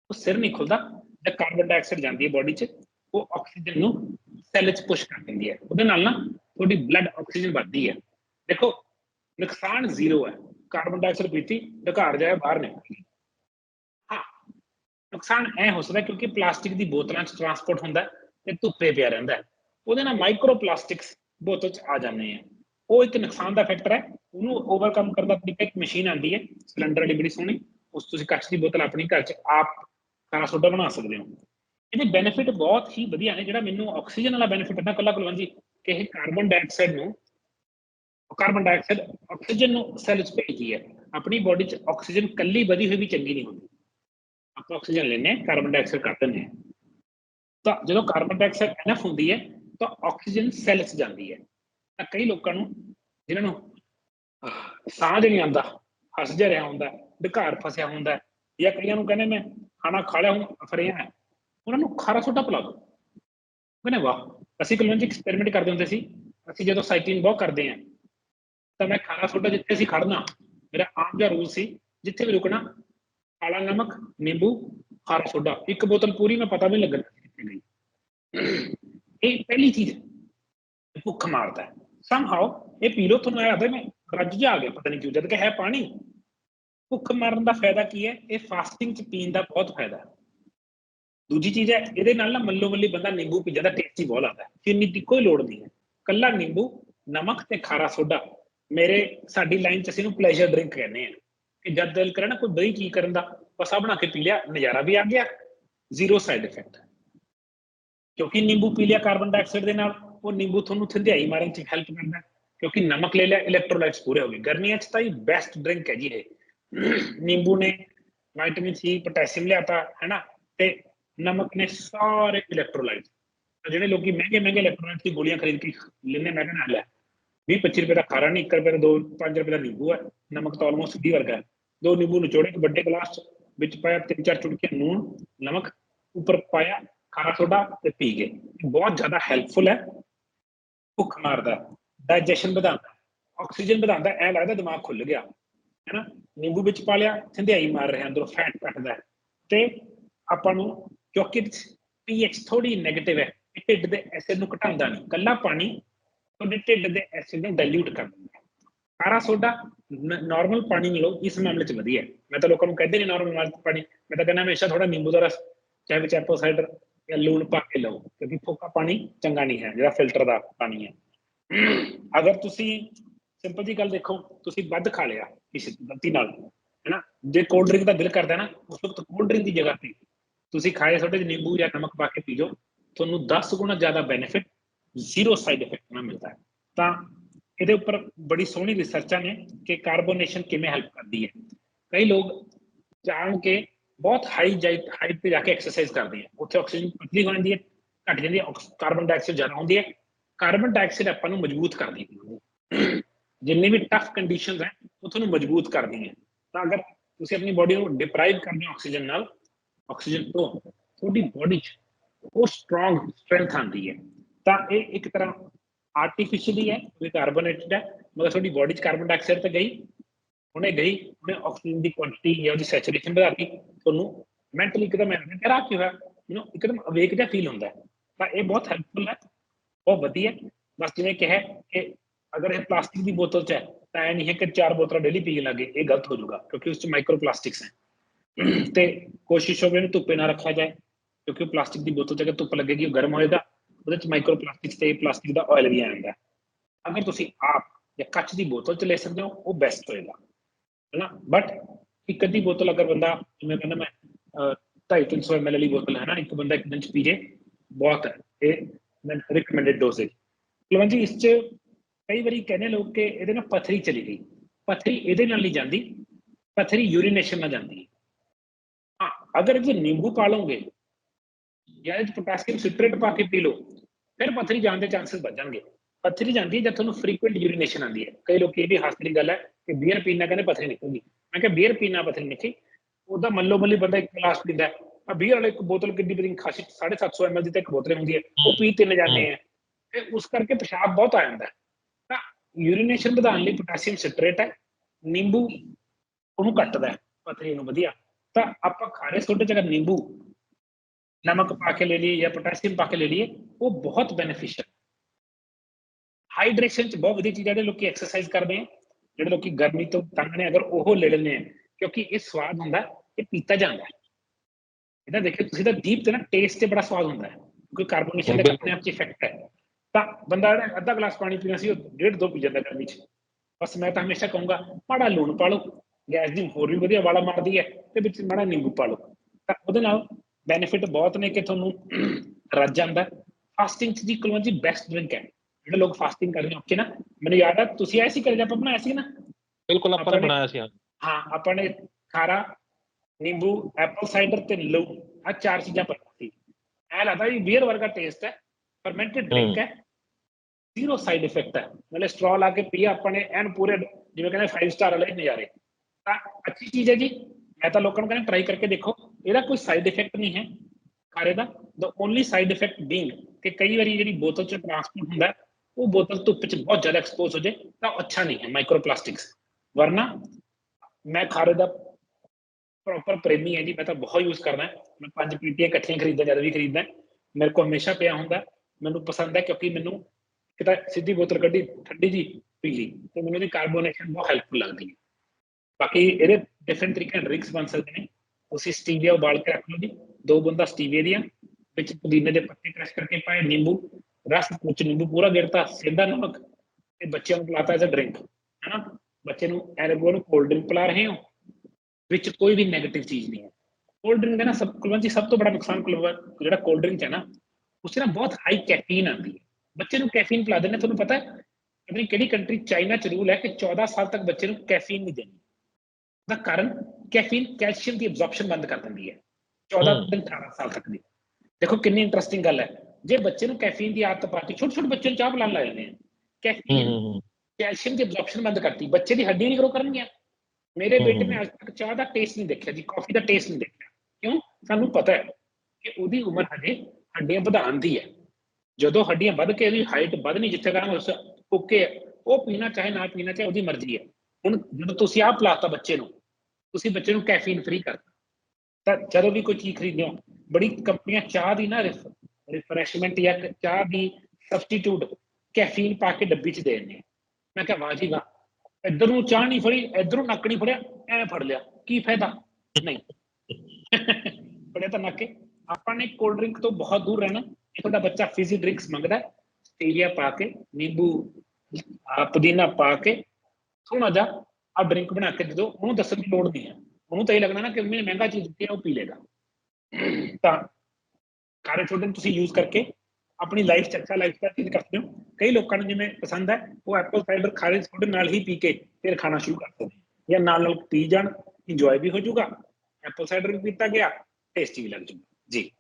ਉਹ ਸਿਰ ਨਹੀਂ ਖੁੱਲਦਾ, ਜਦ ਕਾਰਬਨ ਡਾਈਆਕਸਾਈਡ ਜਾਂਦੀ ਹੈ ਬਾਡੀ 'ਚ, ਉਹ ਆਕਸੀਜਨ ਨੂੰ ਸੈੱਲ 'ਚ ਪੁਸ਼ ਕਰ ਦਿੰਦੀ ਹੈ। ਉਹਦੇ ਨਾਲ ਨਾ ਤੁਹਾਡੀ ਬਲੱਡ ਆਕਸੀਜਨ ਵੱਧਦੀ ਹੈ। ਦੇਖੋ, ਨੁਕਸਾਨ ਜ਼ੀਰੋ ਹੈ। ਕਾਰਬਨ ਡਾਈਆਕਸਾਈਡ ਪੀਤੀ ਢਕਾਰ ਜਾਏ ਬਾਹਰ ਨਿਕਲ। ਹਾਂ, ਨੁਕਸਾਨ ਐ ਹੋ ਸਕਦਾ ਕਿਉਂਕਿ ਪਲਾਸਟਿਕ ਦੀ ਬੋਤਲਾਂ 'ਚ ਟਰਾਂਸਪੋਰਟ ਹੁੰਦਾ ਤੇ ਧੁੱਪੇ ਪਿਆ ਰਹਿੰਦਾ ਹੈ। ਉਹਦੇ ਨਾਲ ਮਾਈਕਰੋ ਪਲਾਸਟਿਕਸ ਬੋਤਲ 'ਚ ਆ ਜਾਂਦੇ ਆ। ਉਹ ਇੱਕ ਨੁਕਸਾਨ ਦਾ ਫੈਕਟਰ ਹੈ, ਉਹਨੂੰ ਓਵਰਕਮ ਕਰਨ ਦਾ ਤਰੀਕਾ ਇੱਕ ਮਸ਼ੀਨ ਆਂਦੀ ਹੈ ਸਿਲੰਡਰ ਵਾਲੀ ਬੜੀ ਸੋਹਣੀ, ਉਸ ਤੁਸੀਂ ਕੱਚ ਦੀ ਬੋਤਲ ਆਪਣੀ ਘਰ 'ਚ ਆਪ ਖਾਣਾ ਸੋਡਾ ਬਣਾ ਸਕਦੇ ਹੋ। ਇਹਦੇ ਬੈਨੀਫਿਟ ਬਹੁਤ ਹੀ ਵਧੀਆ ਨੇ, ਜਿਹੜਾ ਮੈਨੂੰ ਆਕਸੀਜਨ ਵਾਲਾ ਬੈਨੀਫਿਟ ਹੈ ਨਾ ਕੱਲਾ ਕੁਲਵੰਤ ਜੀ, ਕਿ ਇਹ ਕਾਰਬਨ ਡਾਈਆਕਸਾਈਡ ਨੂੰ ਕਾਰਬਨ ਡਾਈਆਕਸਾਈਡ ਆਕਸੀਜਨ ਨੂੰ ਸੈੱਲ 'ਚ ਭੇਜਦੀ ਹੈ। ਆਪਣੀ ਬਾਡੀ 'ਚ ਆਕਸੀਜਨ ਕੱਲੀ ਵਧੀ ਹੋਈ ਵੀ ਚੰਗੀ ਨਹੀਂ ਹੁੰਦੀ। ਆਪਾਂ ਆਕਸੀਜਨ ਲੈਂਦੇ ਹਾਂ ਕਾਰਬਨ ਡਾਈਆਕਸਾਈਡ ਕੱਢ ਦਿੰਦੇ ਹਾਂ। ਤਾਂ ਜਦੋਂ ਕਾਰਬਨ ਡਾਈਆਕਸਾਈਡ ਐਨਫ ਹੁੰਦੀ ਹੈ ਤਾਂ ਆਕਸੀਜਨ ਸੈੱਲ 'ਚ ਜਾਂਦੀ ਹੈ। ਤਾਂ ਕਈ ਲੋਕਾਂ ਨੂੰ, ਜਿਨ੍ਹਾਂ ਨੂੰ ਸਾਹ ਨਹੀਂ ਆਉਂਦਾ, ਹੱਸ ਜਿਹਾ ਰਿਹਾ ਹੁੰਦਾ ਢਕਾਰ ਫਸਿਆ ਹੁੰਦਾ ਜਾਂ ਕਈਆਂ ਨੂੰ ਕਹਿੰਦੇ ਮੈਂ ਖਾਣਾ ਖਾ ਲਿਆ, ਹੁਣ ਫਰਿਆ ਹੈ। ਉਹਨਾਂ ਨੂੰ ਖਾਰਾ ਸੋਡਾ ਪਿਲਾ ਦਿਓ। ਕਹਿੰਦੇ, ਵਾਹ, ਅਸੀਂ ਕਲੋਨ ਜੀ ਐਕਸਪੈਰੀਮੈਂਟ ਕਰਦੇ ਹੁੰਦੇ ਸੀ। ਅਸੀਂ ਜਦੋਂ ਸਾਈਕਲਿੰਗ ਬਹੁਤ ਕਰਦੇ ਹਾਂ, ਤਾਂ ਮੈਂ ਖਾਰਾ ਸੋਡਾ ਜਿੱਥੇ ਅਸੀਂ ਖੜਨਾ ਮੇਰਾ ਆਮ ਜਿਹਾ ਰੂਲ ਸੀ, ਜਿੱਥੇ ਵੀ ਰੁਕਣਾ, ਕਾਲਾ ਨਮਕ, ਨਿੰਬੂ, ਖਾਰਾ ਸੋਡਾ, ਇੱਕ ਬੋਤਲ ਪੂਰੀ ਮੈਂ ਪਤਾ ਵੀ ਨਹੀਂ ਲੱਗਣਾ ਕਿੱਥੇ ਗਈ। ਇਹ ਪਹਿਲੀ ਚੀਜ਼ ਭੁੱਖ ਮਾਰਦਾ ਹੈ। ਸਮਹਾਉ ਇਹ ਪੀ ਲਓ, ਤੁਹਾਨੂੰ ਐ ਲੱਗਦਾ ਮੈਂ ਰੱਜ ਜਾ ਆ ਗਿਆ, ਪਤਾ ਨਹੀਂ ਕਿਉਂ, ਜਦ ਕਿ ਹੈ ਪਾਣੀ। ਭੁੱਖ ਮਾਰਨ ਦਾ ਫਾਇਦਾ ਕੀ ਹੈ? ਇਹ ਫਾਸਟਿੰਗ ਚ ਪੀਣ ਦਾ ਬਹੁਤ ਫਾਇਦਾ ਹੈ। ਦੂਜੀ ਚੀਜ਼ ਹੈ, ਇਹਦੇ ਨਾਲ ਨਾ ਮੱਲੋ ਮੱਲੀ ਬੰਦਾ ਨਿੰਬੂ ਪੀ ਜਾਂਦਾ ਟੇਸਟੀ ਬਹੁਤ ਲੱਗਦਾ ਹੈ। ਚੀਨੀ ਦੀ ਕੋਈ ਲੋੜ ਨਹੀਂ ਹੈ। ਕੱਲਾ ਨਿੰਬੂ, ਨਮਕ ਤੇ ਖਾਰਾ ਸੋਡਾ, ਮੇਰੇ, ਸਾਡੀ ਲਾਈਨ ਚ ਅਸੀਂ ਨੂੰ ਪਲੇਜ਼ਰ ਡਰਿੰਕ ਕਹਿੰਦੇ ਆ ਕਿ ਜਦ ਦਿਲ ਕਰੇ ਨਾ ਕੋਈ ਦਹੀਂ ਕੀ ਕਰਨ ਦਾ, ਬਸ ਆ ਬਣਾ ਕੇ ਪੀ ਲਿਆ, ਨਜ਼ਾਰਾ ਵੀ ਆ ਗਿਆ ਜ਼ੀਰੋ ਸਾਈਡ ਇਫੈਕਟ ਕਿਉਂਕਿ ਨਿੰਬੂ ਪੀ ਲਿਆ ਕਾਰਬਨ ਡਾਈਆਕਸਾਈਡ ਦੇ ਨਾਲ, ਉਹ ਨਿੰਬੂ ਤੁਹਾਨੂੰ ਥੰਧਿਆਈ ਮਾਰਨ ਚ ਹੈਲਪ ਕਰਦਾ ਕਿਉਂਕਿ ਨਮਕ ਲੈ ਲਿਆ ਇਲੈਕਟ੍ਰੋਲਾਈਟਸ ਪੂਰੇ ਹੋ ਗਏ। ਗਰਮੀਆਂ ਚ ਤਾਂ ਇਹ ਬੈਸਟ ਡਰਿੰਕ ਹੈ ਜੀ ਇਹ। ਨਿੰਬੂ ਨੇ ਵਿਟਾਮਿਨ ਸੀ ਪੋਟਾਸ਼ੀਅਮ ਲਿਆਤਾ, ਹੈਨਾ? ਤੇ ਨਮਕ ਨੇ ਸਾਰੇ ਇਲੈਕਟ੍ਰੋਲਾਈਟਸ ਜਿਹੜੇ ਲੋਕੀ ਮਹਿੰਗੇ ਮਹਿੰਗੇ ਇਲੈਕਟ੍ਰੋਲਾਈਟਸ ਦੀ ਗੋਲੀਆਂ ਖਰੀਦ ਕੇ ਲੈਂਦੇ ਮੈਂ ਕਹਿੰਦਾ, ਲੈ 20 25 ਰੁਪਏ ਦਾ ਖਾਰਾ ਨਹੀਂ 1 ਰੁਪਏ ਦਾ 2 5 ਰੁਪਏ ਦਾ ਨਿੰਬੂ ਹੈ। ਨਮਕ ਤਾਂ ਆਲਮੋਸਟ ਦੀ ਵਰਗਾ ਦੋ ਨਿੰਬੂ ਨਿਚੋੜੇ, ਇੱਕ ਵੱਡੇ ਗਲਾਸ ਵਿੱਚ ਪਾਇਆ ਤਿੰਨ ਚਾਰ ਚੁਟਕੀਆਂ ਨੂਣ ਨਮਕ, ਉੱਪਰ ਪਾਇਆ ਖਾਰਾ ਸੋਡਾ ਤੇ ਪੀ ਗਏ। ਬਹੁਤ ਜ਼ਿਆਦਾ ਹੈਲਪਫੁਲ ਹੈ। ਭੁੱਖ ਮਾਰਦਾ ਡਾਈਜੈਸ਼ਨ ਵਧਾਉਂਦਾ ਆਕਸੀਜਨ ਵਧਾਉਂਦਾ, ਐ ਲੱਗਦਾ ਦਿਮਾਗ ਖੁੱਲ ਗਿਆ। ਹੈਨਾ? ਨਿੰਬੂ ਵਿੱਚ ਪਾ ਲਿਆ, ਥੰਧਿਆਈ ਮਾਰ ਰਿਹਾ, ਅੰਦਰੋਂ ਫੈਟ ਕੱਟਦਾ ਹੈ। ਤੇ ਆਪਾਂ ਨੂੰ ਕਿਉਂਕਿ ਪੀਐਚ ਥੋੜੀ 네ਗੇਟਿਵ ਹੈ ਢਿੱਡ ਦੇ ਐਸਿਡ ਨੂੰ ਘਟਾਉਂਦਾ ਨਹੀਂ। ਕੱਲਾ ਪਾਣੀ ਤੁਹਾਡੇ ਢਿੱਡ ਦੇ ਐਸਿਡ ਨੂੰ ਡਾਈਲਿਊਟ ਕਰ ਦਿੰਦਾ ਹੈ। ਖਾਰਾ ਸੋਡਾ ਨਾਰਮਲ ਪਾਣੀ ਨਾਲੋਂ ਇਸ ਮਾਮਲੇ 'ਚ ਵਧੀਆ ਮੈਂ ਤਾਂ ਲੋਕਾਂ ਨੂੰ ਕਹਿੰਦੇ ਨੇ ਨਾਰਮਲ ਪਾਣੀ। ਮੈਂ ਤਾਂ ਕਹਿੰਦਾ ਹਮੇਸ਼ਾ ਥੋੜਾ ਨਿੰਬੂ ਦਾ ਰਸ, ਚਾਹੇ ਵਿੱਚ ਐਪਲ ਸਾਈਡਰ ਜਾਂ ਲੂਣ ਪਾ ਕੇ ਲਓ, ਕਿਉਂਕਿ ਫੋਕਾ ਪਾਣੀ ਚੰਗਾ ਨਹੀਂ ਹੈ, ਜਿਹੜਾ ਫਿਲਟਰ ਦਾ ਪਾਣੀ ਹੈ। ਅਗਰ ਤੁਸੀਂ ਸਿੰਪਲ ਜੀ ਗੱਲ ਦੇਖੋ, ਤੁਸੀਂ ਵੱਧ ਖਾ ਲਿਆ ਕਿਸੇ ਗਲਤੀ ਨਾਲ, ਹੈਨਾ? ਜੇ ਕੋਲਡ ਡਰਿੰਕ ਦਾ ਦਿਲ ਕਰਦਾ ਨਾ, ਉਸ ਵਕਤ ਕੋਲਡ ਡਰਿੰਕ ਦੀ ਜਗ੍ਹਾ ਤੇ ਤੁਸੀਂ ਖਾਏ ਛੋਟੇ ਜਿਹੇ ਨਿੰਬੂ ਜਾਂ ਨਮਕ ਪਾ ਕੇ ਪੀ ਜਾਓ ਤੁਹਾਨੂੰ 10 ਗੁਣਾ ਜ਼ਿਆਦਾ ਬੈਨੀਫਿਟ ਜ਼ੀਰੋ ਸਾਈਡ ਇਫੈਕਟ ਨਾਲ ਮਿਲਦਾ ਹੈ। ਤਾਂ ਇਹਦੇ ਉੱਪਰ ਬੜੀ ਸੋਹਣੀ ਰਿਸਰਚਾਂ ਨੇ ਕਿ ਕਾਰਬੋਨੇਸ਼ਨ ਕਿਵੇਂ ਹੈਲਪ ਕਰਦੀ ਹੈ। ਕਈ ਲੋਕ ਜਾਣ ਕੇ ਬਹੁਤ ਹਾਈ ਹਾਈਟ ਤੇ ਜਾ ਕੇ ਐਕਸਰਸਾਈਜ਼ ਕਰਦੀ ਹੈ। ਉੱਥੇ ਆਕਸੀਜਨ ਪਤਲੀ ਹੋ ਜਾਂਦੀ ਹੈ, ਘਟ ਜਾਂਦੀ ਹੈ ਕਾਰਬਨ ਡਾਈਆਕਸਾਈਡ ਜ਼ਿਆਦਾ ਹੁੰਦੀ ਹੈ। ਕਾਰਬਨ ਡਾਈਆਕਸਾਈਡ ਆਪਾਂ ਨੂੰ ਮਜ਼ਬੂਤ ਕਰਦੀ ਹੈ। ਜਿੰਨੇ ਵੀ ਟਫ ਕੰਡੀਸ਼ਨਸ ਹੈ, ਉਹ ਤੁਹਾਨੂੰ ਮਜ਼ਬੂਤ ਕਰਦੀ ਹੈ। ਤਾਂ ਅਗਰ ਤੁਸੀਂ ਆਪਣੀ ਬੋਡੀ ਨੂੰ ਡਿਪਰਾਈਵ ਕਰਦੇ ਹੋ ਆਕਸੀਜਨ ਨਾਲ ਆਕਸੀਜਨ ਤੋਂ, ਤੁਹਾਡੀ ਬੋਡੀ 'ਚ ਉਹ ਸਟਰੋਂਗ ਸਟਰੈਂਥ ਆਉਂਦੀ ਹੈ। ਤਾਂ ਇਹ ਇੱਕ ਤਰ੍ਹਾਂ ਆਰਟੀਫੀਸ਼ੀਅਲੀ ਹੈ ਇਹ ਕਾਰਬੋਨੇਟਡ ਹੈ ਮਤਲਬ ਤੁਹਾਡੀ ਬੋਡੀ 'ਚ ਕਾਰਬਨ ਡਾਈਆਕਸਾਈਡ ਤਾਂ ਗਈ। ਉਹਨੇ ਗਈ, ਉਹਨੇ ਆਕਸੀਜਨ ਦੀ ਕੁਆਂਟੀਟੀ ਜਾਂ ਉਹਦੀ ਸੈਚੂਰੇਸ਼ਨ ਵਧਾਤੀ, ਤੁਹਾਨੂੰ ਮੈਂਟਲੀ ਇੱਕਦਮ ਐ ਤੇਰਾ ਕੀ ਹੋਇਆ ਯੂ نو ਇੱਕਦਮ ਅਵੇਕ ਜਿਹਾ ਫੀਲ ਹੁੰਦਾ ਹੈ। ਤਾਂ ਇਹ ਬਹੁਤ ਹੈਲਪਫੁਲ ਹੈ, ਬਹੁਤ ਵਧੀਆ ਬਸ ਜਿਵੇਂ ਕਿਹਾ ਕਿ ਅਗਰ ਇਹ ਪਲਾਸਟਿਕ ਦੀ ਬੋਤਲ 'ਚ ਹੈ, ਤਾਂ ਇਹ ਨਹੀਂ ਹੈ ਕਿ ਚਾਰ ਬੋਤਲਾਂ ਡੇਲੀ ਪੀਣ ਲੱਗੇ ਇਹ ਗਲਤ ਹੋ ਜਾਊਗਾ, ਕਿਉਂਕਿ ਉਸ 'ਚ ਮਾਈਕਰੋ ਪਲਾਸਟਿਕਸ ਹੈ। ਤੇ ਕੋਸ਼ਿਸ਼ ਹੋਵੇ ਇਹਨੂੰ ਧੁੱਪੇ ਨਾ ਰੱਖਿਆ ਜਾਏ, ਕਿਉਂਕਿ ਪਲਾਸਟਿਕ ਦੀ ਬੋਤਲ 'ਚ ਅਗਰ ਧੁੱਪ ਲੱਗੇਗੀ, ਉਹ ਗਰਮ ਹੋਏਗਾ ਉਹਦੇ 'ਚ ਮਾਈਕਰੋ ਪਲਾਸਟਿਕਸ ਤੇ ਪਲਾਸਟਿਕ ਦਾ ਆਇਲ ਵੀ ਆ ਜਾਂਦਾ ਅਗਰ ਤੁਸੀਂ ਆਪ ਜਾਂ ਕੱਚ ਦੀ ਬੋਤਲ 'ਚ ਲੈ ਸਕਦੇ ਹੋ, ਉਹ ਬੈਸਟ ਹੋਏਗਾ। ਹੈਨਾ? ਬਟ ਇੱਕ ਅੱਧੀ ਬੋਤਲ ਅਗਰ ਬੰਦਾ, ਜਿਵੇਂ ਕਹਿੰਦਾ ਮੈਂ 250 300 ml ਵਾਲੀ ਬੋਤਲ ਹੈ ਨਾ, ਇੱਕ ਬੰਦਾ ਇੱਕ ਦਿਨ 'ਚ ਪੀ ਜੇ, ਬਹੁਤ ਹੈ, ਇਹ ਮੈਂ ਰਿਕਮੈਂਡਡ ਡੋਜ਼ੇਜ ਕੁਲਵੰਤ ਜੀ, ਇਸ 'ਚ ਕਈ ਵਾਰੀ ਕਹਿੰਦੇ ਲੋਕ ਕਿ ਇਹਦੇ ਨਾਲ ਪਥਰੀ ਚਲੀ ਗਈ। ਪਥਰੀ ਇਹਦੇ ਨਾਲ ਨਹੀਂ ਜਾਂਦੀ, ਪਥਰੀ ਯੂਰੀਨੇਸ਼ਨ ਨਾਲ ਜਾਂਦੀ ਹਾਂ। ਅਗਰ ਜੇ ਨਿੰਬੂ ਪਾ ਲਓਗੇ, ਜਾਂ ਇਹ ਪੋਟਾਸ਼ੀਅਮ ਸਿਟਰੇਟ ਪਾ ਕੇ ਪੀ ਲਓ, ਫਿਰ ਪਥਰੀ ਜਾਣ ਦੇ ਚਾਂਸਸ ਵੱਧ ਜਾਣਗੇ। ਪਥਰੀ ਜਾਂਦੀ ਹੈ ਜਦ ਤੁਹਾਨੂੰ ਫ੍ਰੀਕੁਐਂਟ ਯੂਰੀਨੇਸ਼ਨ ਆਉਂਦੀ ਹੈ। ਕਈ ਲੋਕ ਇਹ ਵੀ ਹਾਸਤੇ ਦੀ ਗੱਲ ਹੈ ਕਿ ਬੀਅਰ ਪੀਣਾ ਕਹਿੰਦੇ ਪਥਰੀ ਨਿਕਲਦੀ ਮੈਂ ਕਿਹਾ ਬੀਅਰ ਪੀਣਾ ਪਥਰੀ ਨਿਕਲੀ। ਉਹਦਾ ਮੱਲੋ ਮੱਲੀ ਬੰਦਾ ਇੱਕ ਗਲਾਸ ਪੀਂਦਾ ਆ ਬੀਅਰ ਵਾਲੇ ਇੱਕ ਬੋਤਲ ਕਿੰਨੀ ਬੜੀ ਖਾਸੀ 750 ml ਦੀ ਤਾਂ ਇੱਕ ਬੋਤਲ ਹੁੰਦੀ ਹੈ। ਉਹ ਪੀ ਤਿੰਨ ਜਾਂਦੇ ਆ। ਤੇ ਉਸ ਕਰਕੇ ਪਿਸ਼ਾਬ ਬਹੁਤ ਆ ਜਾਂਦਾ ਤਾਂ ਯੂਰੀਨੇਸ਼ਨ ਵਧਾਉਣ ਲਈ ਪੋਟਾਸ਼ੀਅਮ ਸਿਟਰੇਟ ਹੈ। ਨਿੰਬੂ ਉਹਨੂੰ ਕੱਟਦਾ ਹੈ। ਪਥਰੀ ਨੂੰ ਵਧੀਆ। ਤਾਂ ਆਪਾਂ ਖਾਰੇ ਸੋਡੇ ਚ ਅਗਰ ਨਿੰਬੂ ਨਮਕ ਪਾ ਕੇ ਲੈ ਲਈਏ ਜਾਂ ਪੋਟਾਸ਼ੀਅਮ ਪਾ ਕੇ ਲੈ ਲਈਏ। ਉਹ ਬਹੁਤ ਬੈਨੀਫੀਸ਼ੀਅਲ ਹਾਈਡਰੇਸ਼ਨ ਚ ਬਹੁਤ ਵਧੀਆ ਚੀਜ਼ਾਂ ਜਿਹੜੇ ਲੋਕੀ ਐਕਸਰਸਾਈਜ਼ ਕਰਦੇ ਆ ਜਿਹੜੇ ਲੋਕੀ ਗਰਮੀ ਤੋਂ ਤੰਗ ਨੇ ਅਗਰ ਉਹ ਲੈ ਲੈਂਦੇ ਆ ਕਿਉਂਕਿ ਇਹ ਸਵਾਦ ਹੁੰਦਾ ਇਹ ਪੀਤਾ ਜਾਂਦਾ ਹੈ। ਇਹਦਾ ਦੇਖਿਓ ਤੁਸੀਂ ਤਾਂ ਡੀਪ ਤੇ ਨਾ ਟੇਸਟ ਤੇ ਬੜਾ ਸਵਾਦ ਹੁੰਦਾ ਹੈ। ਕਿਉਂਕਿ ਕਾਰਬੋਨੇਸ਼ਨ ਦਾ ਆਪਣੇ ਆਪ ਚ ਇਫੈਕਟ ਹੈ। ਤਾਂ ਬੰਦਾ ਜਿਹੜਾ ਅੱਧਾ ਗਲਾਸ ਪਾਣੀ ਪੀਣਾ ਸੀ ਉਹ ਡੇਢ ਦੋ ਪੀ ਜਾਂਦਾ ਗਰਮੀ ਚ। ਬਸ ਮੈਂ ਤਾਂ ਹਮੇਸ਼ਾ ਕਹੂੰਗਾ ਮਾੜਾ ਲੂਣ ਪਾ ਲਓ ਗੈਸ ਦੀ ਹੋਰ ਵੀ ਵਧੀਆ ਵਾਲਾ ਮਾਰਦੀ ਹੈ ਤੇ ਵਿੱਚ ਮਾੜਾ ਨਿੰਬੂ ਪਾ ਲਓ। ਤਾਂ ਉਹਦੇ ਨਾਲ ਬੈਨੀਫਿਟ ਬਹੁਤ ਨੇ ਕਿ ਤੁਹਾਨੂੰ ਰੱਜ ਜਾਂਦਾ ਫਾਸਟਿੰਗ ਚ ਦੀ ਕੁਲਵੰਤ ਜੀ ਬੈਸਟ ਡਰਿੰਕ ਹੈ। ਜਿਹੜੇ ਲੋਕ ਫਾਸਟਿੰਗ ਕਰਦੇ ਓਕੇ ਨਾ ਮੈਨੂੰ ਯਾਦ ਆ ਤੁਸੀਂ ਐਸੀ ਕਰੇ ਆਪਾਂ ਬਣਾਇਆ ਸੀ ਨਾ ਬਿਲਕੁਲ ਆਪਾਂ ਨੇ ਬਣਾਇਆ ਸੀ ਹਾਂ ਆਪਾਂ ਨੇ ਖਾਰਾ ਨਿੰਬੂ ਐਪਲ ਸਾਈਡਰ ਤੇ ਲੂਣ ਆ ਚਾਰ ਚੀਜ਼ਾਂ ਪਾਈਆਂ ਸੀ ਐ ਲੱਗਦਾ ਵੀ ਬੀਅਰ ਵਰਗਾ ਟੇਸਟ ਹੈ ਫਰਮੈਂਟਡ ਡਰਿੰਕ ਹੈ ਜ਼ੀਰੋ ਸਾਈਡ ਇਫੈਕਟ ਹੈ ਮਤਲਬ ਸਟ੍ਰੋ ਲਾ ਕੇ ਪੀਆ ਆਪਾਂ ਨੇ ਐਨ ਪੂਰੇ ਜਿਵੇਂ ਕਹਿੰਦੇ 5 ਸਟਾਰ ਵਾਲੇ ਨਜ਼ਾਰੇ ਤਾਂ ਅੱਛੀ ਚੀਜ਼ ਹੈ ਜੀ ਮੈਂ ਤਾਂ ਲੋਕਾਂ ਨੂੰ ਕਹਿੰਦਾ ਟਰਾਈ ਕਰਕੇ ਦੇਖੋ ਇਹਦਾ ਕੋਈ ਸਾਈਡ ਇਫੈਕਟ ਨਹੀਂ ਹੈ ਖਾਰੇ ਦਾ the only side effect being ਕਿ ਕਈ ਵਾਰੀ ਜਿਹੜੀ ਬੋਤਲ ਚ ਟ੍ਰਾਂਸਪੋਰਟ ਹੁੰਦਾ ਉਹ ਬੋਤਲ ਧੁੱਪ ਚ ਬਹੁਤ ਜ਼ਿਆਦਾ ਐਕਸਪੋਜ਼ ਹੋ ਜਾਏ, ਤਾਂ ਅੱਛਾ ਨਹੀਂ ਹੈ ਮਾਈਕਰੋਪਲਾਸਟਿਕਸ ਵਰਨਾ ਮੈਂ ਖਾਰੇ ਦਾ ਪ੍ਰੋਪਰ ਪ੍ਰੇਮੀ ਹੈ ਜੀ, ਮੈਂ ਤਾਂ ਬਹੁਤ ਯੂਜ਼ ਕਰਦਾ ਮੈਂ ਪੰਜ ਪੀਟੀਆਂ ਇਕੱਠੀਆਂ ਖਰੀਦਦਾ, ਜਦ ਵੀ ਖਰੀਦਦਾ ਮੇਰੇ ਕੋਲ ਹਮੇਸ਼ਾ ਪਿਆ ਹੁੰਦਾ। ਮੈਨੂੰ ਪਸੰਦ ਹੈ ਕਿਉਂਕਿ ਮੈਨੂੰ ਇੱਕ ਤਾਂ ਸਿੱਧੀ ਬੋਤਲ ਕੱਢੀ, ਠੰਡੀ ਜੀ ਪੀ ਲਈ ਤੇ ਮੈਨੂੰ ਇਹਦੀ ਕਾਰਬੋਨੇਸ਼ਨ ਬਹੁਤ ਹੈਲਪਫੁਲ ਲੱਗਦੀ ਹੈ। ਬਾਕੀ ਇਹਦੇ ਡਿਫਰੈਂਟ ਤਰੀਕੇ ਨਾਲ ਡਰਿੰਕਸ ਬਣ ਸਕਦੇ ਨੇ। ਤੁਸੀਂ ਸਟੀਵੀਆ ਉਬਾਲ ਕੇ ਰੱਖ ਲਓ ਜੀ। ਦੋ ਬੂੰਦਾਂ ਸਟੀਵੀਆ ਦੀਆਂ, ਵਿੱਚ ਪੁਦੀਨੇ ਦੇ ਪੱਤੇ ਕ੍ਰਸ਼ ਕਰਕੇ ਪਾਏ, ਨਿੰਬੂ ਰਸ ਵਿੱਚ ਨਿੰਬੂ ਪੂਰਾ ਗਿਰਤਾ ਸੇਂਦਾ ਨਮਕ ਤੇ ਬੱਚਿਆਂ ਨੂੰ ਪਿਲਾਤਾ ਐਜ਼ ਅ ਡਰਿੰਕ ਹੈਨਾ? ਬੱਚੇ ਨੂੰ ਨੂੰ ਕੋਲਡ ਡਰਿੰਕ ਪਿਲਾ ਰਹੇ ਹੋ ਵਿੱਚ ਕੋਈ ਵੀ 네ਗੇਟਿਵ ਚੀਜ਼ ਨਹੀਂ ਹੈ। ਕੋਲਡ ਡਰਿੰਕ ਦਾ ਨਾ ਸਭ ਕੁਲਵੰਤ ਜੀ ਸਭ ਤੋਂ ਬੜਾ ਨੁਕਸਾਨ ਕੁਲਵੰਤ ਜਿਹੜਾ ਕੋਲਡ ਡਰਿੰਕ ਹੈ ਨਾ ਉਸ 'ਚ ਨਾ ਬਹੁਤ ਹਾਈ ਕੈਫੀਨ ਆਉਂਦੀ ਹੈ। ਬੱਚੇ ਨੂੰ ਕੈਫੀਨ ਪਿਲਾ ਦਿੰਦੇ ਤੁਹਾਨੂੰ ਪਤਾ ਹੈ ਆਪਣੀ ਕਿਹੜੀ ਕੰਟਰੀ ਚਾਈਨਾ ਚ ਰੂਲ ਹੈ ਕਿ 14 ਸਾਲ ਤੱਕ ਬੱਚੇ ਨੂੰ ਕੈਫੀਨ ਨਹੀਂ ਦੇਣੀ। ਦਾ ਕਾਰਨ ਕੈਫੀਨ ਕੈਲਸ਼ੀਅਮ ਦੀ ਐਬਜ਼ੌਰਪਸ਼ਨ ਬੰਦ ਕਰ ਦਿੰਦੀ ਹੈ। 14 ਤੋਂ 18 ਸਾਲ ਤੱਕ ਦੀ। ਦੇਖੋ ਕਿੰਨੀ ਇੰਟਰਸਟਿੰਗ ਗੱਲ ਹੈ। ਜੇ ਬੱਚੇ ਨੂੰ ਕੈਫੀਨ ਦੀ ਆਦਤ ਪਾਤੀ ਛੋਟੇ ਛੋਟੇ ਬੱਚੇ ਨੂੰ ਚਾਹ ਪਿਲਾਉਣ ਲੱਗ ਜਾਂਦੇ ਆ। ਕੈਫੀਨ ਕੈਲਸ਼ੀਅਮ ਦੀ ਐਬਜ਼ੌਰਪਸ਼ਨ ਬੰਦ ਕਰਤੀ। ਬੱਚੇ ਦੀ ਹੱਡੀ ਨਹੀਂ ਗਰੋ ਕਰਨਗੀਆਂ। ਮੇਰੇ ਬੇਟੇ ਨੇ ਅੱਜ ਤੱਕ ਚਾਹ ਦਾ ਟੇਸਟ ਨਹੀਂ ਦੇਖਿਆ ਜੀ ਕਾਫੀ ਦਾ ਟੇਸਟ ਨਹੀਂ ਦੇਖਿਆ। ਕਿਉਂ? ਸਾਨੂੰ ਪਤਾ ਹੈ ਕਿ ਉਹਦੀ ਉਮਰ ਹਜੇ ਹੱਡੀਆਂ ਵਧਾਉਣ ਦੀ ਹੈ। ਜਦੋਂ ਹੱਡੀਆਂ ਵੱਧ ਕੇ ਉਹਦੀ ਹਾਈਟ ਵਧਣੀ ਜਿੱਥੇ ਕਰਾਂਗੇ ਉਸ ਓਕੇ ਉਹ ਪੀਣਾ ਚਾਹੇ ਨਾ ਪੀਣਾ ਚਾਹੇ ਉਹਦੀ ਮਰਜ਼ੀ ਹੈ। ਹੁਣ ਜਦੋਂ ਤੁਸੀਂ ਆਹ ਪਲਾਤਾ ਬੱਚੇ ਨੂੰ ਤੁਸੀਂ ਬੱਚੇ ਨੂੰ ਕੈਫੀਨ ਫ੍ਰੀ ਕਰਤਾ। ਤਾਂ ਜਦੋਂ ਵੀ ਕੋਈ ਚੀਜ਼ ਖਰੀਦਦੇ ਹੋ ਬੜੀ ਕੰਪਨੀਆਂ ਚਾਹ ਦੀ ਨਾ ਰਿਫਰੈਸ਼ਮੈਂਟ ਜਾਂ ਚਾਹ ਦੀ ਸਬਸਟੀਟਿਊਟ ਕੈਫੀਨ ਪਾ ਕੇ ਡੱਬੀ 'ਚ ਦੇ ਦਿੰਦੇ ਮੈਂ ਕਿਹਾ, ਵਾਹ ਜੀ ਵਾਹ। ਇੱਧਰ ਨੂੰ ਚਾਹ ਨਹੀਂ ਫੜੀ, ਇੱਧਰੋਂ ਨੱਕ ਨਹੀਂ ਫੜਿਆ, ਐ ਫੜ ਲਿਆ। ਕੀ ਫਾਇਦਾ? ਨਹੀਂ। ਫੜਿਆ ਤਾਂ ਨੱਕੇ ਆਪਾਂ ਨੇ ਕੋਲਡ ਡਰਿੰਕ ਤੋਂ ਬਹੁਤ ਦੂਰ ਰਹਿਣਾ। ਇਹ ਤੁਹਾਡਾ ਬੱਚਾ ਫਿਜ਼ੀ ਡਰਿੰਕਸ ਮੰਗਦਾ ਸਟੀਵੀਆ ਪਾ ਕੇ, ਨਿੰਬੂ ਪੁਦੀਨਾ ਪਾ ਕੇ ਥੋੜਾ ਜਿਹਾ ਆ ਡਰਿੰਕ ਬਣਾ ਕੇ ਦੇ ਦਿਓ। ਉਹਨੂੰ ਦੱਸਣ ਦੀ ਲੋੜ ਨਹੀਂ ਹੈ। ਉਹਨੂੰ ਤਾਂ ਇਹ ਲੱਗਣਾ ਨਾ ਕਿ ਮੈਨੂੰ ਮਹਿੰਗਾ ਚੀਜ਼ ਦਿੱਤੀ ਹੈ ਉਹ ਪੀ ਲੇਗਾ ਤਾਂ ਕਾਰੇ ਤੁਸੀਂ ਯੂਜ਼ ਕਰਕੇ ਆਪਣੀ ਲਾਈਫ ਚ ਅੱਛਾ ਲਾਈਫ ਸਟਾਈਲ ਕਰ ਸਕਦੇ ਹੋ। ਕਈ ਲੋਕਾਂ ਨੂੰ ਜਿਵੇਂ ਪਸੰਦ ਹੈ, ਉਹ ਐਪਲ ਸਾਈਡਰ ਖਾਰੇ ਛੋਟੇ ਨਾਲ ਹੀ ਪੀ ਕੇ ਫਿਰ ਖਾਣਾ ਸ਼ੁਰੂ ਕਰ ਸਕਦੇ ਜਾਂ ਨਾਲ ਨਾਲ ਪੀ ਜਾਣ ਇੰਜੋਏ ਵੀ ਹੋ ਜਾਊਗਾ। ਐਪਲ ਸਾਈਡਰ ਵੀ ਪੀਤਾ ਗਿਆ ਟੇਸਟੀ ਵੀ ਲੱਗ ਜਾਊਗਾ। ਜੀ।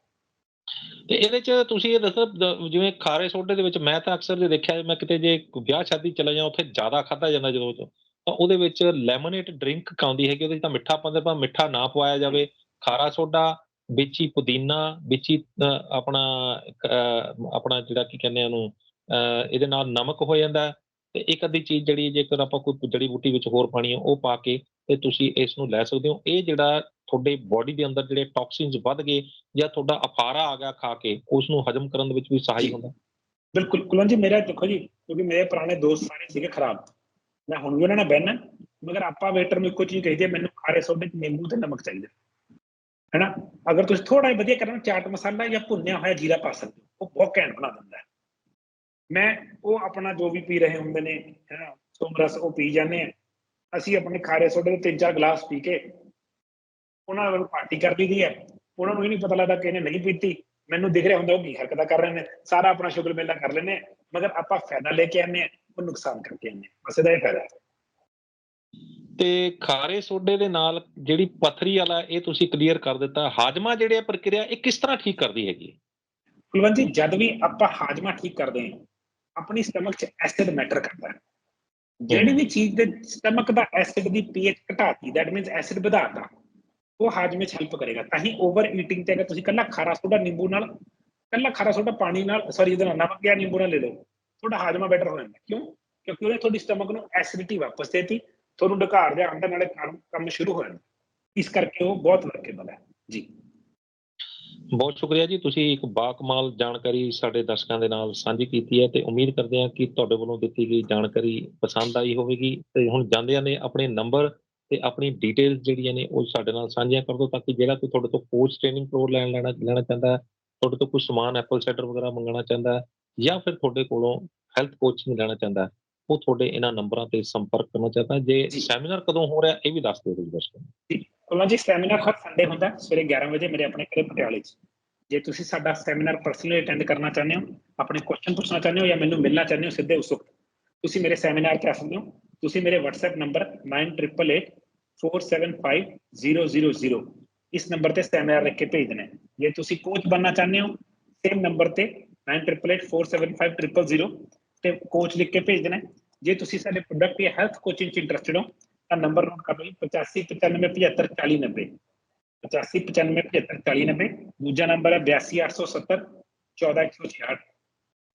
ਤੇ ਇਹਦੇ ਚ ਤੁਸੀਂ ਇਹ ਦੱਸੋ ਜਿਵੇਂ ਖਾਰੇ ਸੋਡੇ ਦੇ ਵਿੱਚ ਮੈਂ ਤਾਂ ਅਕਸਰ ਜੇ ਦੇਖਿਆ, ਮੈਂ ਕਿਤੇ ਜੇ ਵਿਆਹ ਸ਼ਾਦੀ ਚਲਾ ਜਾ ਉੱਥੇ ਜ਼ਿਆਦਾ ਖਾਦਾ ਜਾਂਦਾ ਜਦੋਂ ਤਾਂ ਉਹਦੇ ਵਿੱਚ ਲੈਮਨੇਟ ਡਰਿੰਕ ਕਾਉਂਦੀ ਹੈਗੀ, ਉਹਦੇ ਵਿੱਚ ਤਾਂ ਮਿੱਠਾ ਪਾਉਂਦੇ ਪਰ ਮਿੱਠਾ ਨਾ ਪਵਾਇਆ ਜਾਵੇ। ਖਾਰਾ ਸੋਡਾ ਵਿੱਚ ਹੀ ਪੁਦੀਨਾ ਵਿੱਚ ਹੀ ਆਪਣਾ ਆਪਣਾ ਜਿਹੜਾ ਕੀ ਕਹਿੰਦੇ ਆ ਉਹਨੂੰ ਇਹਦੇ ਨਾਲ ਨਮਕ ਹੋ ਜਾਂਦਾ ਤੇ ਇੱਕ ਅੱਧੀ ਚੀਜ਼ ਜਿਹੜੀ ਜੇਕਰ ਆਪਾਂ ਕੋਈ ਜੜੀ ਬੂਟੀ ਵਿੱਚ ਹੋਰ ਪਾਣੀ ਉਹ ਪਾ ਕੇ ਤੇ ਤੁਸੀਂ ਇਸ ਨੂੰ ਲੈ ਸਕਦੇ ਹੋ। ਇਹ ਜਿਹੜਾ ਤੁਹਾਡੇ ਬਾਡੀ ਦੇ ਅੰਦਰ ਜਿਹੜੇ ਟੌਕਸਿਨਸ ਵੱਧ ਗਏ ਜਾਂ ਤੁਹਾਡਾ ਅਫਾਰਾ ਆ ਗਿਆ ਖਾ ਕੇ ਉਸ ਨੂੰ ਹਜਮ ਕਰਨ ਦੇ ਵਿੱਚ ਵੀ ਸਹਾਈ ਹੁੰਦਾ ਬਿਲਕੁਲ ਕੁਲਵੰਤ ਜੀ ਮੇਰਾ ਦੇਖੋ ਜੀ ਕਿਉਂਕਿ ਮੇਰੇ ਪੁਰਾਣੇ ਦੋਸਤ ਸਾਰੇ ਸੀਗੇ ਖਰਾਬ। ਮੈਂ ਹੁਣ ਵੀ ਉਹਨਾਂ ਨਾਲ ਬਹਿਣਾ ਮਗਰ ਆਪਾਂ ਵੇਟਰ ਨੂੰ ਇੱਕੋ ਚੀਜ਼ ਕਹੀਦੀ ਹੈ ਮੈਨੂੰ ਖਾਰੇ ਸੋਡੇ ਚ ਨਿੰਬੂ ਤੇ ਨਮਕ ਚਾਹੀਦਾ। ਹੈਨਾ? ਅਗਰ ਤੁਸੀਂ ਥੋੜਾ ਜਿਹਾ ਵਧੀਆ ਕਰਨਾ, ਚਾਟ ਮਸਾਲਾ ਜਾਂ ਭੁੰਨਿਆ ਹੋਇਆ ਜੀਰਾ ਪਾ ਸਕਦੇ ਹੋ, ਉਹ ਬਹੁਤ ਘੈਂਟ ਬਣਾ ਦਿੰਦਾ ਹੈ। ਮੈਂ ਉਹ ਆਪਣਾ ਜੋ ਵੀ ਪੀ ਰਹੇ ਹੁੰਦੇ ਨੇ, ਹੈਨਾ ਸੋਮਰਸ ਉਹ ਪੀ ਜਾਂਦੇ ਆ ਅਸੀਂ ਆਪਣੇ ਖਾਰੇ ਸੋਡੇ ਦੇ ਤਿੰਨ ਚਾਰ ਗਲਾਸ ਪੀ ਕੇ ਉਹਨਾਂ ਨਾਲ ਪਾਰਟੀ ਕਰ ਲਈਦੀ ਹੈ। ਉਹਨਾਂ ਨੂੰ ਇਹ ਨਹੀਂ ਪਤਾ ਲੱਗਦਾ ਕਿ ਇਹਨੇ ਨਹੀਂ ਪੀਤੀ। ਮੈਨੂੰ ਦਿਖ ਰਿਹਾ ਹੁੰਦਾ ਉਹ ਕੀ ਹਰਕਤਾਂ ਕਰ ਰਹੇ ਨੇ। ਸਾਰਾ ਆਪਣਾ ਸ਼ੁਗਰ ਮੇਲਾ ਕਰ ਲੈਨੇ ਮਗਰ ਆਪਾਂ ਫਾਇਦਾ ਲੈ ਕੇ ਆਨੇ ਆ ਉਹ ਨੁਕਸਾਨ ਕਰਕੇ ਆਨੇ ਬਸ ਇਹਦਾ ਇਹ ਫਾਇਦਾ ਹੈ। ਤੇ ਖਾਰੇ ਸੋਡੇ ਦੇ ਨਾਲ ਜਿਹੜੀ ਪਥਰੀ ਵਾਲਾ ਇਹ ਤੁਸੀਂ ਕਲੀਅਰ ਕਰ ਦਿੱਤਾ, ਹਾਜਮਾ ਜਿਹੜੇ ਪ੍ਰਕਿਰਿਆ, ਇਹ ਕਿਸ ਤਰ੍ਹਾਂ ਠੀਕ ਕਰਦੀ ਹੈਗੀ ਕੁਲਵੰਤ ਜੀ, ਜਦ ਵੀ ਆਪਾਂ ਹਾਜਮਾ ਠੀਕ ਕਰਦੇ ਹਾਂ, ਆਪਣੀ ਸਟਮਕ 'ਚ ਐਸਿਡ ਮੈਟਰ ਕਰਦਾ ਹੈ। ਜਿਹੜੀ ਵੀ ਚੀਜ਼ ਦੇ ਸਟਮਕ ਦਾ ਐਸਿਡ ਦੀ ਪੀਐਚ ਘਟਾਤੀ ਦੈਟ ਮੀਨਸ ਐਸਿਡ ਵਧਾਤਾ, ਉਹ ਹਾਜਮੇ 'ਚ ਹੈਲਪ ਕਰੇਗਾ। ਤਾਂ ਹੀ ਓਵਰ ਈਟਿੰਗ ਤੇ ਅਗਰ ਤੁਸੀਂ ਕੱਲਾ ਖਾਰਾ ਸੋਡਾ ਨਿੰਬੂ ਨਾਲ ਕੱਲਾ ਖਾਰਾ ਸੋਡਾ ਪਾਣੀ ਨਾਲ ਸੌਰੀ ਇਹਦੇ ਨਾਲ ਨਮਕ ਜਾਂ ਨਿੰਬੂ ਨਾਲ ਲੈ ਲਓ, ਤੁਹਾਡਾ ਹਾਜਮਾ ਬੈਟਰ ਹੋ ਜਾਂਦਾ। ਕਿਉਂ? ਕਿਉਂਕਿ ਉਹਨੇ ਤੁਹਾਡੀ ਸਟਮਕ ਨੂੰ ਐਸਿਡਿਟੀ ਵਾਪਸ ਦੇਤੀ ਤੁਹਾਨੂੰ ਡਕਾਰ ਦੇ ਅੰਦਰ ਨਾਲੇ ਕੰਮ ਸ਼ੁਰੂ ਹੋ ਜਾਂਦਾ ਇਸ ਕਰਕੇ ਉਹ ਬਹੁਤ ਵਰਕੇਬਲ ਹੈ। ਜੀ। ਬਹੁਤ ਸ਼ੁਕਰੀਆ ਜੀ। ਤੁਸੀਂ ਇੱਕ ਬਾਕਮਾਲ ਜਾਣਕਾਰੀ ਸਾਡੇ ਦਰਸ਼ਕਾਂ ਦੇ ਨਾਲ ਸਾਂਝੀ ਕੀਤੀ ਹੈ ਤੇ ਉਮੀਦ ਕਰਦੇ ਹਾਂ ਕਿ ਤੁਹਾਡੇ ਵੱਲੋਂ ਦਿੱਤੀ ਗਈ ਜਾਣਕਾਰੀ ਪਸੰਦ ਆਈ ਹੋਵੇਗੀ। ਤੇ ਹੁਣ ਜਾਂਦਿਆਂ ਨੇ ਆਪਣੇ ਨੰਬਰ ਤੇ ਆਪਣੀ ਡਿਟੇਲਸ ਜਿਹੜੀਆਂ ਨੇ ਉਹ ਸਾਡੇ ਨਾਲ ਸਾਂਝੀਆਂ ਕਰ ਦਿਓ ਤਾਂ ਕਿ ਜਿਹੜਾ ਕੋਈ ਤੁਹਾਡੇ ਤੋਂ ਕੋਚ ਟ੍ਰੇਨਿੰਗ ਪ੍ਰੋ ਲੈਣ ਲੈਣਾ ਲੈਣਾ ਚਾਹੁੰਦਾ ਤੁਹਾਡੇ ਤੋਂ ਕੋਈ ਸਮਾਨ ਐਪਲ ਸੈਟਰ ਵਗੈਰਾ ਮੰਗਾਉਣਾ ਚਾਹੁੰਦਾ ਜਾਂ ਫਿਰ ਤੁਹਾਡੇ ਕੋਲੋਂ ਹੈਲਥ ਕੋਚਿੰਗ ਲੈਣਾ ਚਾਹੁੰਦਾ ਉਹ ਤੁਹਾਡੇ ਇਹਨਾਂ ਨੰਬਰਾਂ ਤੇ ਸੰਪਰਕ ਕਰਨਾ ਚਾਹਤਾ। ਜੇ। ਸੈਮੀਨਾਰ ਕਦੋਂ ਹੋ ਰਿਹਾ ਇਹ ਵੀ ਦੱਸ ਦਿਓ ਜੀ ਦਰਸ਼ਕਾਂ ਨੂੰ ਉਹਨਾਂ ਜੀ ਸੈਮੀਨਾਰ ਹਰ ਸੰਡੇ ਹੁੰਦਾ ਸਵੇਰੇ 11 ਵਜੇ ਮੇਰੇ ਆਪਣੇ ਘਰੇ ਪਟਿਆਲੇ 'ਚ ਜੇ ਤੁਸੀਂ ਸਾਡਾ ਸੈਮੀਨਾਰ ਪਰਸਨਲੀ ਅਟੈਂਡ ਕਰਨਾ ਚਾਹੁੰਦੇ ਹੋ ਆਪਣੇ ਕੁਐਸਚਨ ਪੁੱਛਣਾ ਚਾਹੁੰਦੇ ਹੋ ਜਾਂ ਮੈਨੂੰ ਮਿਲਣਾ ਚਾਹੁੰਦੇ ਹੋ ਸਿੱਧੇ ਉਸ ਵਕਤ ਤੁਸੀਂ ਮੇਰੇ ਸੈਮੀਨਾਰ ਤੇ ਆ ਸਕਦੇ ਹੋ ਤੁਸੀਂ ਮੇਰੇ WhatsApp ਨੰਬਰ 9888475000 ਇਸ ਨੰਬਰ ਤੇ ਸੈਮੀਨਾਰ ਲਿਖ ਕੇ ਭੇਜ ਦੇਣਾ। ਜੇ ਤੁਸੀਂ ਕੋਚ ਬਣਨਾ ਚਾਹੁੰਦੇ ਹੋ ਸੇਮ ਨੰਬਰ ਤੇ 9888475000 ਤੇ ਕੋਚ ਲਿਖ ਕੇ ਭੇਜ ਦੇਣਾ ਹੈ। ਜੇ ਤੁਸੀਂ ਸਾਡੇ ਪ੍ਰੋਡਕਟ ਜਾਂ ਹੈਲਥ ਕੋਚਿੰਗ 'ਚ ਇੰਟਰਸਟਿਡ ਹੋ ਤਾਂ ਨੰਬਰ ਨੋਟ ਕਰ ਲਓ ਜੀ, 8595754090 8595754090 ਦੂਜਾ ਨੰਬਰ ਹੈ 82870 14166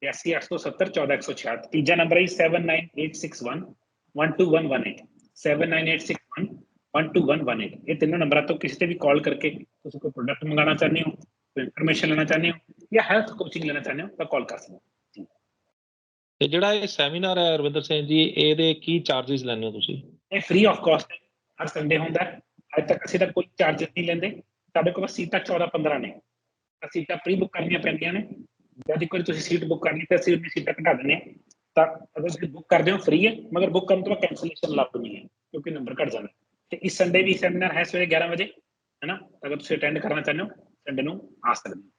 82870 14166 ਤੀਜਾ ਨੰਬਰ ਹੈ ਜੀ 79861 12118 79861 12118 ਇਹ ਤਿੰਨੋਂ ਨੰਬਰਾਂ ਤੋਂ ਕਿਸੇ ਤੇ ਵੀ ਕਾਲ ਕਰਕੇ ਤੁਸੀਂ ਕੋਈ ਪ੍ਰੋਡਕਟ ਮੰਗਾਉਣਾ ਚਾਹੁੰਦੇ ਹੋ ਕੋਈ ਇਨਫੋਰਮੇਸ਼ਨ ਲੈਣਾ ਚਾਹੁੰਦੇ ਹੋ ਜਾਂ ਹੈਲਥ ਕੋਚਿੰਗ ਲੈਣਾ ਚਾਹੁੰਦੇ ਹੋ ਤਾਂ ਕਾਲ ਕਰ ਸਕਦੇ ਹੋ। ਤੇ ਜਿਹੜਾ ਇਹ ਸੈਮੀਨਾਰ ਹੈ ਅਰਵਿੰਦਰ ਸਿੰਘ ਜੀ, ਇਹਦੇ ਕੀ ਚਾਰजेस ਲੈਂਦੇ ਹੋ ਤੁਸੀਂ? ਇਹ ਫ੍ਰੀ ਆਫ ਕਾਸਟ ਹਰ ਸੰਡੇ ਹੁੰਦਾ ਹੈ। ਅੱਜ ਤੱਕ ਅਸੀਂ ਤਾਂ ਕੋਈ ਚਾਰजेस ਨਹੀਂ ਲੈਂਦੇ। ਸਾਡੇ ਕੋਲ ਸੀਟਾਂ 14 15 ਨੇ। ਸੀਟਾਂ ਪ੍ਰੀ ਬੁੱਕ ਕਰਨੀਆਂ ਪੈਂਦੀਆਂ ਨੇ। ਜਦ ਇੱਕ ਤੁਸੀਂ ਸੀਟ ਬੁੱਕ ਕਰਨੀ ਤੇ ਅਸੀਂ ਉਹਦੀ ਸੀਟਾਂ ਘਟਾ ਦਿੰਦੇ ਹਾਂ। ਤਾਂ ਅਗਰ ਤੁਸੀਂ ਬੁੱਕ ਕਰਦੇ ਹੋ ਫ੍ਰੀ ਹੈ, ਮਗਰ ਬੁੱਕ ਕਰਨ ਤੋਂ ਬਾਅਦ ਕੈਂਸਲੇਸ਼ਨ ਲਾਜ਼ਮੀ ਨਹੀਂ ਹੈ, ਕਿਉਂਕਿ ਨੰਬਰ ਘਟ ਜਾਂਦਾ। ਤੇ ਇਸ ਸੰਡੇ ਵੀ ਸੈਮੀਨਾਰ ਹੈ ਸਵੇਰੇ 11 ਵਜੇ ਹੈਨਾ ਅਗਰ ਤੁਸੀਂ ਅਟੈਂਡ ਕਰਨਾ ਚਾਹੁੰਦੇ ਹੋ ਸੰਡੇ ਨੂੰ ਆ ਸਕਦੇ ਹੋ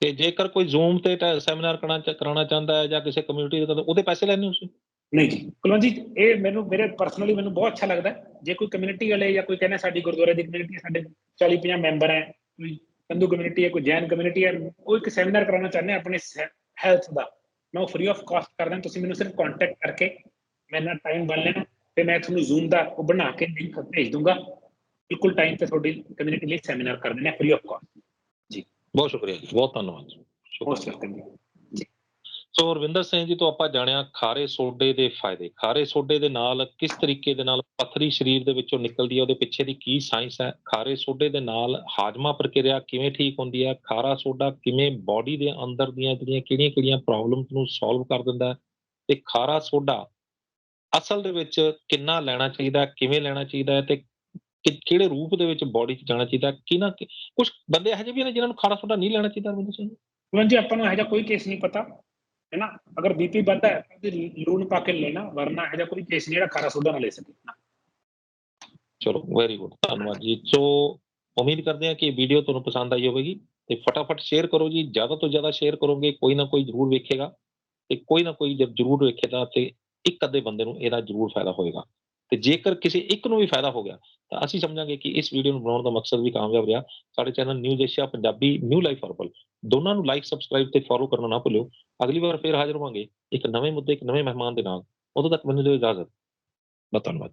ਤੇ ਜੇਕਰ ਕੋਈ ਜ਼ੂਮ ਤੇ ਸੈਮੀਨਾਰ ਕਰਾਉਣਾ ਚ- ਕਰਾਉਣਾ ਚਾਹੁੰਦਾ ਹੈ ਜਾਂ ਕਿਸੇ ਕਮਿਊਨਿਟੀ ਦੇ ਤਾਂ ਉਹਦੇ ਪੈਸੇ ਲੈਣੇ ਤੁਸੀਂ? ਨਹੀਂ ਜੀ। ਕੁਲਵੰਤ ਜੀ ਇਹ ਮੈਨੂੰ ਮੇਰੇ ਪਰਸਨਲੀ ਮੈਨੂੰ ਬਹੁਤ ਅੱਛਾ ਲੱਗਦਾ ਹੈ। ਜੇ ਕੋਈ ਕਮਿਊਨਿਟੀ ਵਾਲੇ ਜਾਂ ਕੋਈ ਕਹਿੰਦਾ ਸਾਡੀ ਗੁਰਦੁਆਰੇ ਦੀ ਕਮਿਊਨਿਟੀ ਸਾਡੇ 40 50 ਮੈਂਬਰ ਹੈ ਕੋਈ ਹਿੰਦੂ ਕਮਿਊਨਿਟੀ ਹੈ ਕੋਈ ਜੈਨ ਕਮਿਊਨਿਟੀ ਹੈ ਉਹ ਇੱਕ ਸੈਮੀਨਾਰ ਕਰਾਉਣਾ ਚਾਹੁੰਦੇ ਆ ਆਪਣੇ ਹੈਲਥ ਦਾ। ਮੈਂ ਉਹ ਫ੍ਰੀ ਆਫ ਕਾਸਟ ਕਰਦਾ ਤੁਸੀਂ ਮੈਨੂੰ ਸਿਰਫ ਕੰਟੈਕਟ ਕਰਕੇ ਮੇਰੇ ਨਾਲ ਟਾਈਮ ਬਣ ਲੈਣਾ ਤੇ ਮੈਂ ਤੁਹਾਨੂੰ ਜ਼ੂਮ ਦਾ ਉਹ ਬਣਾ ਕੇ ਲਿੰਕ ਭੇਜ ਦੂੰਗਾ। ਬਿਲਕੁਲ ਟਾਈਮ ਤੇ ਤੁਹਾਡੀ ਕਮਿਊਨਿਟੀ ਲਈ ਸੈਮੀਨਾਰ ਕਰ ਦੇਣਾ ਫ੍ਰੀ ਆਫ ਕਾਸਟ ਬਹੁਤ ਸ਼ੁਕਰੀਆ ਜੀ ਬਹੁਤ ਧੰਨਵਾਦ। ਸ਼ੁਕਰੀਆ। ਸੋ ਰਵਿੰਦਰ ਸਿੰਘ ਜੀ ਤੋਂ ਆਪਾਂ ਜਾਣਿਆ ਖਾਰੇ ਸੋਡੇ ਦੇ ਫਾਇਦੇ ਖਾਰੇ ਸੋਡੇ ਦੇ ਨਾਲ ਕਿਸ ਤਰੀਕੇ ਦੇ ਨਾਲ ਪੱਥਰੀ ਸਰੀਰ ਦੇ ਵਿੱਚੋਂ ਨਿਕਲਦੀ ਹੈ ਉਹਦੇ ਪਿੱਛੇ ਦੀ ਕੀ ਸਾਇੰਸ ਹੈ ਖਾਰੇ ਸੋਡੇ ਦੇ ਨਾਲ ਹਾਜ਼ਮਾ ਪ੍ਰਕਿਰਿਆ ਕਿਵੇਂ ਠੀਕ ਹੁੰਦੀ ਹੈ ਖਾਰਾ ਸੋਡਾ ਕਿਵੇਂ ਬਾਡੀ ਦੇ ਅੰਦਰ ਦੀਆਂ ਜਿਹੜੀਆਂ ਕਿਹੜੀਆਂ ਕਿਹੜੀਆਂ ਪ੍ਰੋਬਲਮਸ ਨੂੰ ਸੋਲਵ ਕਰ ਦਿੰਦਾ ਤੇ ਖਾਰਾ ਸੋਡਾ ਅਸਲ ਦੇ ਵਿੱਚ ਕਿੰਨਾ ਲੈਣਾ ਚਾਹੀਦਾ ਕਿਵੇਂ ਲੈਣਾ ਚਾਹੀਦਾ ਹੈ ਤੇ ਕਿ- ਕਿਹੜੇ ਰੂਪ ਦੇ ਵਿੱਚ ਬਾਡੀ 'ਚ ਜਾਣਾ ਚਾਹੀਦਾ ਕਿਨਾ ਕੁਝ ਬੰਦੇ ਇਹੋ ਜਿਹੇ ਵੀ ਨੇ ਜਿਨ੍ਹਾਂ ਨੂੰ ਖਾਰਾ ਸੋਡਾ ਨਹੀਂ ਲੈਣਾ ਚਾਹੀਦਾ ਰਵਿੰਦਰ ਸਿੰਘ ਜੀ ਆਪਾਂ ਨੂੰ ਇਹੋ ਜਿਹਾ ਕੋਈ ਕੇਸ ਨਹੀਂ ਪਤਾ ਹੈ ਨਾ? ਅਗਰ ਬੀਪੀ ਵੱਧਦਾ ਹੈ ਤਾਂ ਲੂਣ ਪਾ ਕੇ ਲੈਣਾ ਵਰਨਾ ਇਹੋ ਜਿਹਾ ਕੋਈ ਕੇਸ ਨਹੀਂ ਜਿਹੜਾ ਖਾਰਾ ਸੋਡਾ ਨਾ ਲੈ ਸਕੇ। ਚਲੋ ਵੈਰੀ ਗੁੱਡ ਧੰਨਵਾਦ ਜੀ। ਸੋ ਉਮੀਦ ਕਰਦੇ ਹਾਂ ਕਿ ਵੀਡੀਓ ਤੁਹਾਨੂੰ ਪਸੰਦ ਆਈ ਹੋਵੇਗੀ ਤੇ ਫਟਾਫਟ ਸ਼ੇਅਰ ਕਰੋ ਜੀ। ਜ਼ਿਆਦਾ ਤੋਂ ਜ਼ਿਆਦਾ ਸ਼ੇਅਰ ਕਰੋਗੇ ਕੋਈ ਨਾ ਕੋਈ ਜ਼ਰੂਰ ਵੇਖੇਗਾ ਤੇ ਕੋਈ ਨਾ ਕੋਈ ਜਦ ਜ਼ਰੂਰ ਵੇਖੇਗਾ ਤੇ ਇੱਕ ਅੱਧੇ ਬੰਦੇ ਨੂੰ ਇਹਦਾ ਜ਼ਰੂਰ ਫਾਇਦਾ ਹੋਏਗਾ। ਤੇ ਜੇਕਰ ਕਿਸੇ ਇੱਕ ਨੂੰ ਵੀ ਫਾਇਦਾ ਹੋ ਗਿਆ, ਤਾਂ ਅਸੀਂ ਸਮਝਾਂਗੇ ਕਿ ਇਸ ਵੀਡੀਓ ਨੂੰ ਬਣਾਉਣ ਦਾ ਮਕਸਦ ਵੀ ਕਾਮਯਾਬ ਰਿਹਾ। ਸਾਡੇ channel news Asia Punjabi new life herbal ਦੋਨਾਂ ਨੂੰ ਲਾਈਕ ਸਬਸਕ੍ਰਾਈਬ ਤੇ ਫੋਲੋ ਕਰਨਾ ਨਾ ਭੁੱਲਿਓ। ਅਗਲੀ ਵਾਰ ਫੇਰ ਹਾਜ਼ਰ ਹੋਵਾਂਗੇ ਇੱਕ ਨਵੇਂ ਮੁੱਦੇ, ਇੱਕ ਨਵੇਂ ਮਹਿਮਾਨ ਦੇ ਨਾਲ। ਉਦੋਂ ਤੱਕ ਮੈਨੂੰ ਦਿਓ ਇਜਾਜ਼ਤ। ਬਹੁਤ ਧੰਨਵਾਦ।